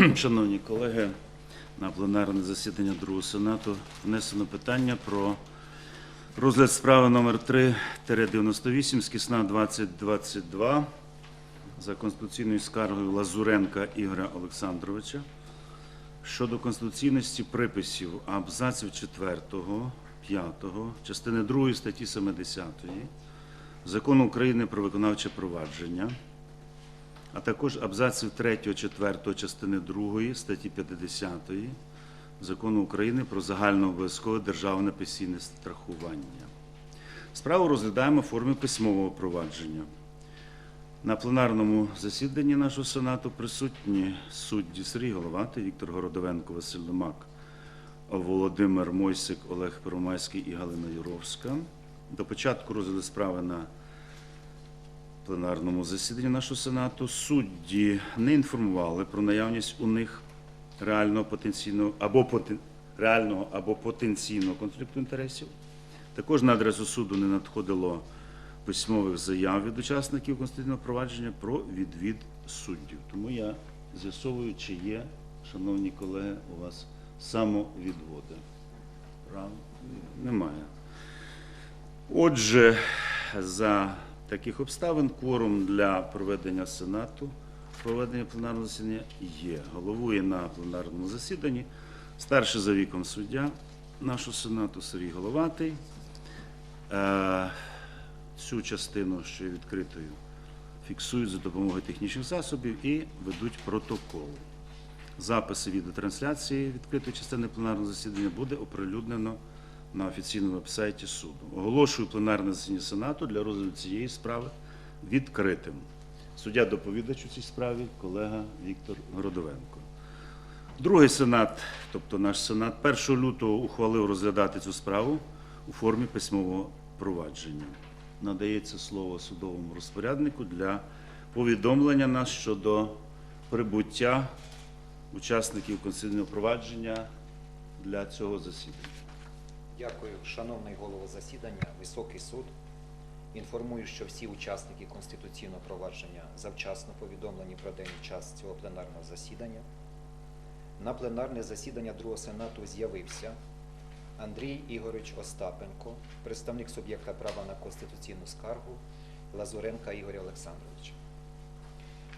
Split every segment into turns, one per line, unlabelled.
Шановні колеги, на пленарне засідання Другого Сенату внесено питання про Розгляд справи номер 3-98 з кисна 2022 за конституційною скаргою Лазуренка Ігоря Олександровича щодо конституційності приписів абзаців 4, 5, частини 2 статті 70 Закону України про виконавче провадження, а також абзаців 3, 4 частини 2 статті 50 Закону України про загальнообов'язкове державне пенсійне страхування. Справу розглядаємо в формі письмового провадження. На пленарному засіданні нашого Сенату присутні судді Сергій Головатий, Віктор Городовенко, Василь Ломак, Володимир Мойсик, Олег Первомайський і Галина Юровська. До початку розгляду справи на пленарному засіданні нашого Сенату судді не інформували про наявність у них реального потенційного або потен- реального або потенційного конфлікту інтересів. Також на адресу суду не надходило письмових заяв від учасників конституційного провадження про відвід суддів. Тому я з'ясовую, чи є, шановні колеги, у вас самовідводи. Прав? Немає. Отже, за таких обставин кворум для проведення Сенату, проведення пленарного засідання є. Головує на пленарному засіданні старший за віком суддя нашого Сенату Сергій Головатий. Е, Цю частину, що є відкритою, фіксують за допомогою технічних засобів і ведуть протокол. Записи відеотрансляції відкритої частини пленарного засідання буде оприлюднено на офіційному вебсайті суду. Оголошую пленарне засідання Сенату для розгляду цієї справи відкритим. Суддя доповідач у цій справі, колега Віктор Городовенко. Другий сенат, тобто наш сенат, 1 лютого ухвалив розглядати цю справу у формі письмового провадження. Надається слово судовому розпоряднику для повідомлення нас щодо прибуття учасників конституційного провадження для цього засідання.
Дякую, шановний голово засідання, високий суд. Інформую, що всі учасники конституційного провадження завчасно повідомлені про день і час цього пленарного засідання. На пленарне засідання Другого Сенату з'явився Андрій Ігорович Остапенко, представник суб'єкта права на конституційну скаргу Лазуренка Ігоря Олександровича.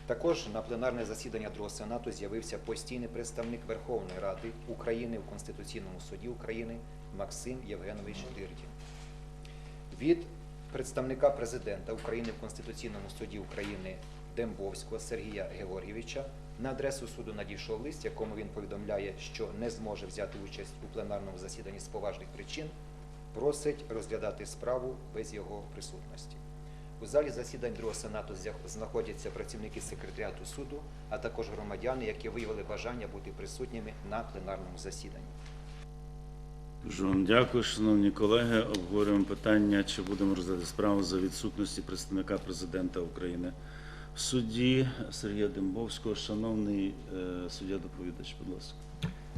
Також на пленарне засідання Другого Сенату з'явився постійний представник Верховної Ради України в Конституційному суді України Максим Євгенович Дирдін. Від представника президента України в Конституційному суді України Дембовського Сергія Георгійовича на адресу суду надійшов лист, якому він повідомляє, що не зможе взяти участь у пленарному засіданні з поважних причин, просить розглядати справу без його присутності. У залі засідань Другого Сенату знаходяться працівники секретаріату суду, а також громадяни, які виявили бажання бути присутніми на пленарному засіданні.
Дуже вам дякую, шановні колеги. Обговорюємо питання, чи будемо розглядати справу за відсутності представника президента України в суді Сергія Дембовського. Шановний е, суддя доповідач, будь ласка.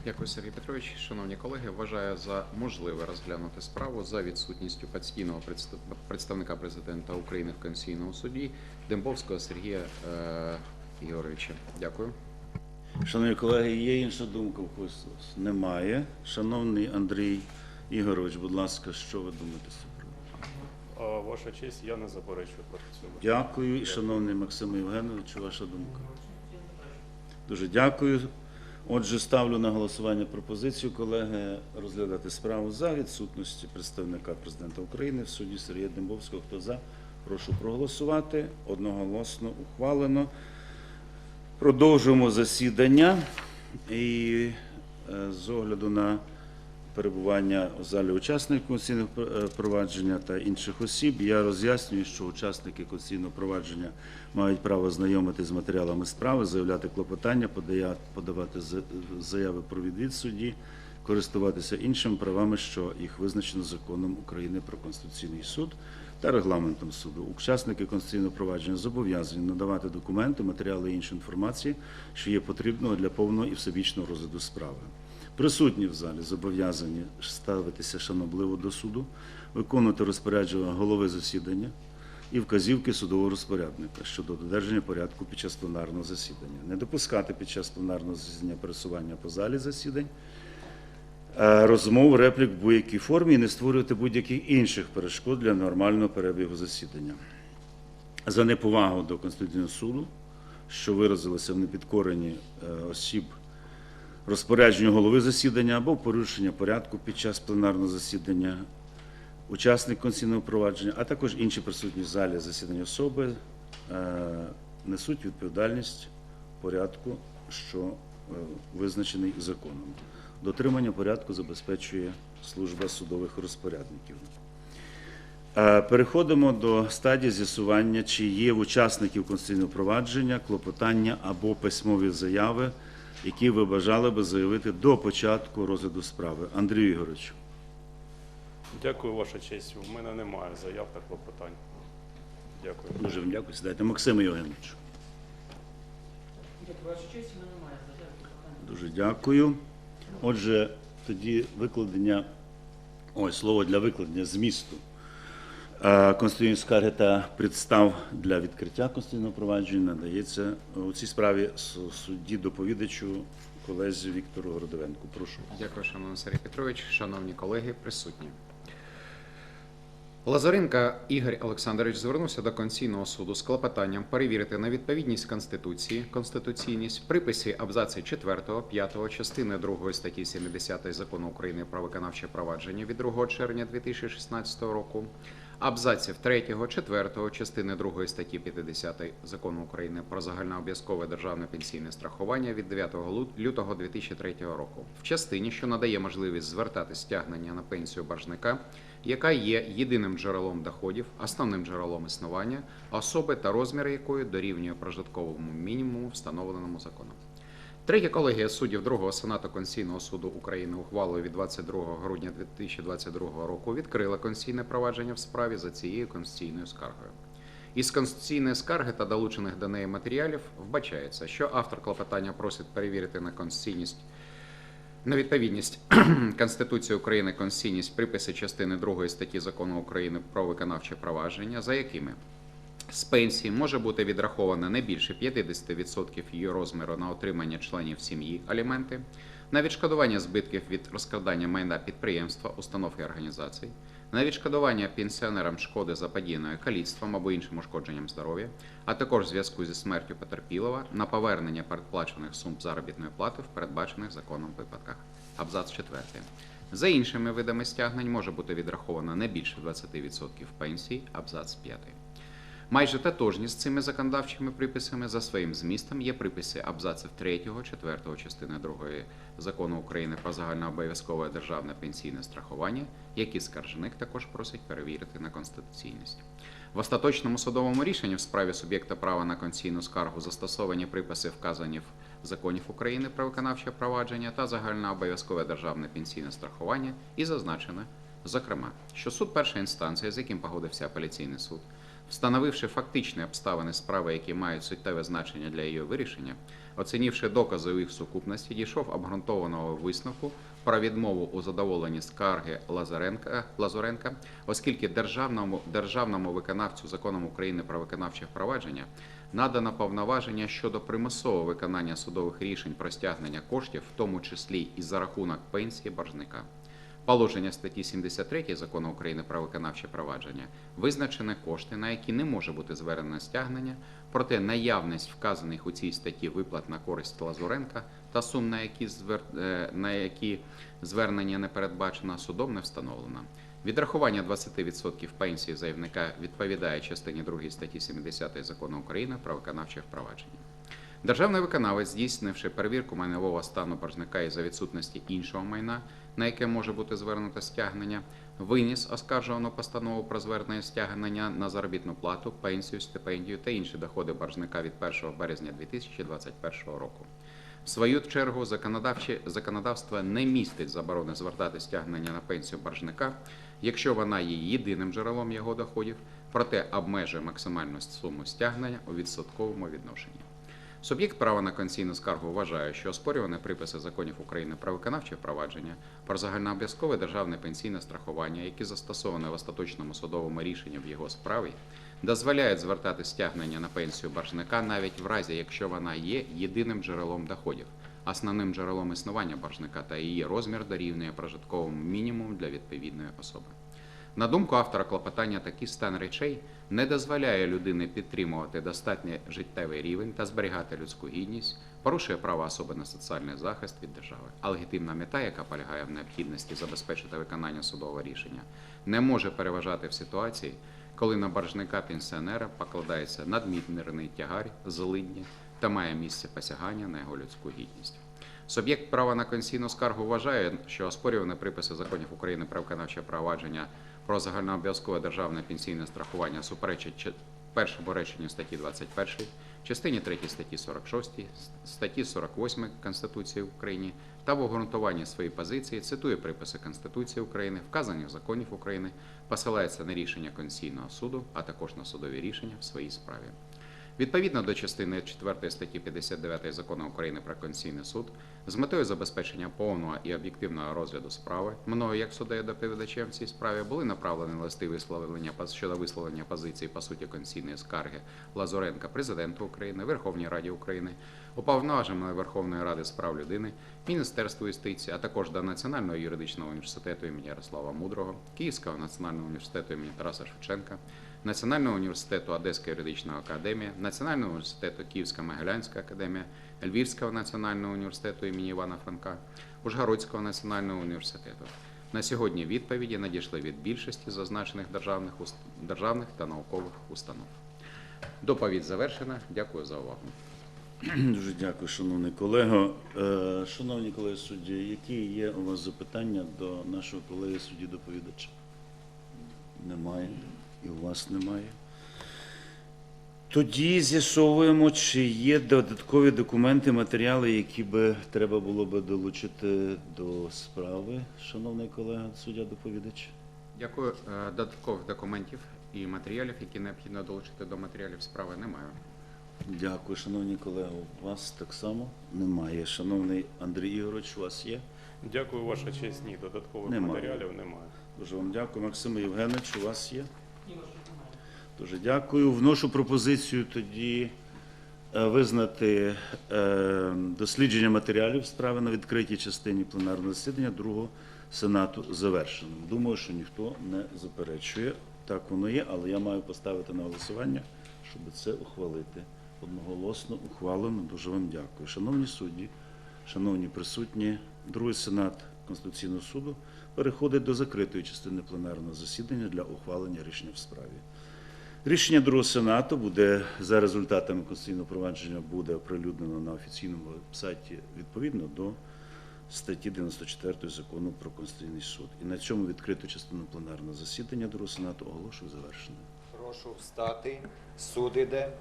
Дякую, Сергій Петрович. Шановні колеги, вважаю за можливе розглянути справу за відсутністю постійного представника президента України в Конституційному суді Дембовського Сергія е, Ігоровича. Дякую.
Шановні колеги, є інша думка в когось? Немає. Шановний Андрій Ігорович, будь ласка, що ви думаєте з цього
Ваша честь, я не заперечую проти цього.
Дякую. І шановний Максим Євгенович, ваша думка? Дуже дякую. Отже, ставлю на голосування пропозицію колеги розглядати справу за відсутності представника президента України в суді Сергія Дембовського. Хто за? Прошу проголосувати. Одноголосно ухвалено. Продовжуємо засідання. І е, з огляду на перебування у залі учасників конституційного е, провадження та інших осіб. Я роз'яснюю, що учасники конституційного провадження мають право знайомитися з матеріалами справи, заявляти клопотання, подавати за- заяви про відвід судді, користуватися іншими правами, що їх визначено законом України про Конституційний суд та регламентом суду. Учасники конституційного провадження зобов'язані надавати документи, матеріали і іншу інформацію, що є потрібною для повного і всебічного розгляду справи. Присутні в залі зобов'язані ставитися шанобливо до суду, виконувати розпорядження голови засідання і вказівки судового розпорядника щодо додержання порядку під час пленарного засідання, не допускати під час пленарного засідання пересування по залі засідань, розмов, реплік в будь-якій формі і не створювати будь-яких інших перешкод для нормального перебігу засідання. За неповагу до Конституційного суду, що виразилося в непідкоренні е, осіб розпорядженню голови засідання або порушення порядку під час пленарного засідання, учасник конституційного провадження, а також інші присутні в залі засідання особи е, несуть відповідальність порядку, що е, визначений законом. Дотримання порядку забезпечує служба судових розпорядників. Е, Переходимо до стадії з'ясування, чи є в учасників конституційного провадження клопотання або письмові заяви, які ви бажали би заявити до початку розгляду справи. Андрій Ігорович.
Дякую, ваша честь. У мене немає заяв та клопотань. Дякую.
Дуже вам дякую. Сідайте. Максим Євгенович.
Дякую, ваша честь, у мене немає заяв клопотання.
Дуже дякую. Отже, тоді викладення, ой, слово для викладення змісту. Е, Конституційної скарги та підстав для відкриття конституційного провадження надається у цій справі судді доповідачу колезі Віктору Городовенку. Прошу.
Дякую, шановний Сергій Петрович, шановні колеги, присутні. Лазаренко Ігор Олександрович звернувся до Конституційного суду з клопотанням перевірити на відповідність Конституції, конституційність, приписі абзаці 4, 5 частини 2 статті 70 Закону України про виконавче провадження від 2 червня 2016 року, абзаців 3, 4 частини 2 статті 50 Закону України про загальнообов'язкове державне пенсійне страхування від 9 лю- лютого 2003 року в частині, що надає можливість звертати стягнення на пенсію боржника, яка є єдиним джерелом доходів, основним джерелом існування особи та розміри якої дорівнює прожитковому мінімуму, встановленому законом. Третя колегія суддів Другого Сенату Конституційного суду України ухвалою від 22 грудня 2022 року відкрила конституційне провадження в справі за цією конституційною скаргою. Із конституційної скарги та долучених до неї матеріалів вбачається, що автор клопотання просить перевірити на конституційність на відповідність Конституції України конституційність приписи частини 2 статті Закону України про виконавче провадження, за якими з пенсії може бути відраховано не більше 50% її розміру на отримання членів сім'ї аліменти, на відшкодування збитків від розкрадання майна підприємства, установ і організацій, на відшкодування пенсіонерам шкоди заподіяної каліцтвом або іншим ушкодженням здоров'я, а також в зв'язку зі смертю потерпілого на повернення передплачених сум заробітної плати в передбачених законом випадках. Абзац 4. За іншими видами стягнень може бути відраховано не більше 20% пенсій. Абзац 5. Майже тотожні з цими законодавчими приписами за своїм змістом є приписи абзаців 3, 4 частини 2 закону України про загальнообов'язкове державне пенсійне страхування, які скаржник також просить перевірити на конституційність. В остаточному судовому рішенні в справі суб'єкта права на конституційну скаргу застосовані приписи вказані в законів України про виконавче провадження та загальнообов'язкове державне пенсійне страхування і зазначено, зокрема, що суд першої інстанції, з яким погодився апеляційний суд, встановивши фактичні обставини справи, які мають суттєве значення для її вирішення, оцінивши докази у їх сукупності, дійшов обґрунтованого висновку про відмову у задоволенні скарги Лазаренка, Лазуренка, оскільки державному, державному виконавцю законом України про виконавче впровадження надано повноваження щодо примусового виконання судових рішень про стягнення коштів, в тому числі і за рахунок пенсії боржника. Положення статті 73 закону України про виконавче провадження визначені кошти, на які не може бути звернено стягнення, проте наявність вказаних у цій статті виплат на користь Лазуренка та сум, на які, звер... е, на які звернення не передбачено, судом не встановлено. Відрахування 20% пенсії заявника відповідає частині 2 статті 70 закону України про виконавче впровадження. Державний виконавець, здійснивши перевірку майнового стану боржника і за відсутності іншого майна, на яке може бути звернуто стягнення, виніс оскаржувану постанову про звернення стягнення на заробітну плату, пенсію, стипендію та інші доходи боржника від 1 березня 2021 року. В свою чергу, законодавче законодавство не містить заборони звертати стягнення на пенсію боржника, якщо вона є єдиним джерелом його доходів, проте обмежує максимальну суму стягнення у відсотковому відношенні. Суб'єкт права на конційну скаргу вважає, що оспорювані приписи законів України про виконавче впровадження, про загальнообов'язкове державне пенсійне страхування, які застосовані в остаточному судовому рішенні в його справі, дозволяють звертати стягнення на пенсію боржника навіть в разі, якщо вона є єдиним джерелом доходів, основним джерелом існування боржника та її розмір дорівнює прожитковому мінімуму для відповідної особи. На думку автора клопотання, такий стан речей не дозволяє людині підтримувати достатній життєвий рівень та зберігати людську гідність, порушує права особи на соціальний захист від держави. А легітимна мета, яка полягає в необхідності забезпечити виконання судового рішення, не може переважати в ситуації, коли на боржника пенсіонера покладається надмірний тягар, злидні та має місце посягання на його людську гідність. Суб'єкт права на конституційну скаргу вважає, що оспорювані приписи законів України про виконавче провадження про загальнообов'язкове державне пенсійне страхування суперечить чи- першому реченню статті 21, частині 3 статті 46, статті 48 Конституції України та в обґрунтуванні своєї позиції цитує приписи Конституції України, вказаних законів України, посилається на рішення Конституційного суду, а також на судові рішення в своїй справі. Відповідно до частини 4 статті 59 Закону України про Конституційний суд, з метою забезпечення повного і об'єктивного розгляду справи, мною як суддею доповідачем в цій справі були направлені листи висловлення щодо висловлення позиції по суті конституційної скарги Лазуренка президенту України, Верховній Раді України, уповноваженої Верховної Ради з прав людини, Міністерству юстиції, а також до Національного юридичного університету імені Ярослава Мудрого, Київського національного університету імені Тараса Шевченка, Національного університету Одеська юридична академія, Національного університету Київська Могилянська академія, Львівського національного університету імені Івана Франка, Ужгородського національного університету. На сьогодні відповіді надійшли від більшості зазначених державних, уст- державних та наукових установ. Доповідь завершена. Дякую за увагу.
Дуже дякую, шановний колего. Е, Шановні колеги судді, які є у вас запитання до нашого колеги судді доповідача? Немає. І у вас немає. Тоді з'ясовуємо, чи є додаткові документи, матеріали, які би треба було би долучити до справи, шановний колега суддя доповідач.
Дякую. Е, Додаткових документів і матеріалів, які необхідно долучити до матеріалів справи, немає.
Дякую, шановні колеги. У вас так само немає. Шановний Андрій Ігорович, у вас є?
Дякую, ваша честь. Ні, додаткових
Немає.
матеріалів немає.
Дуже вам дякую. Максим Євгенович, у вас є? Дуже дякую. Вношу пропозицію тоді е, визнати е, дослідження матеріалів справи на відкритій частині пленарного засідання другого Сенату завершеним. Думаю, що ніхто не заперечує. Так воно є, але я маю поставити на голосування, щоб це ухвалити. Одноголосно ухвалено. Дуже вам дякую. Шановні судді, шановні присутні, другий Сенат Конституційного суду переходить до закритої частини пленарного засідання для ухвалення рішення в справі. Рішення другого сенату буде за результатами конституційного провадження буде оприлюднено на офіційному сайті відповідно до статті 94 закону про конституційний суд. І на цьому відкриту частину пленарного засідання другого сенату оголошую завершеною.
Прошу встати. Суд іде.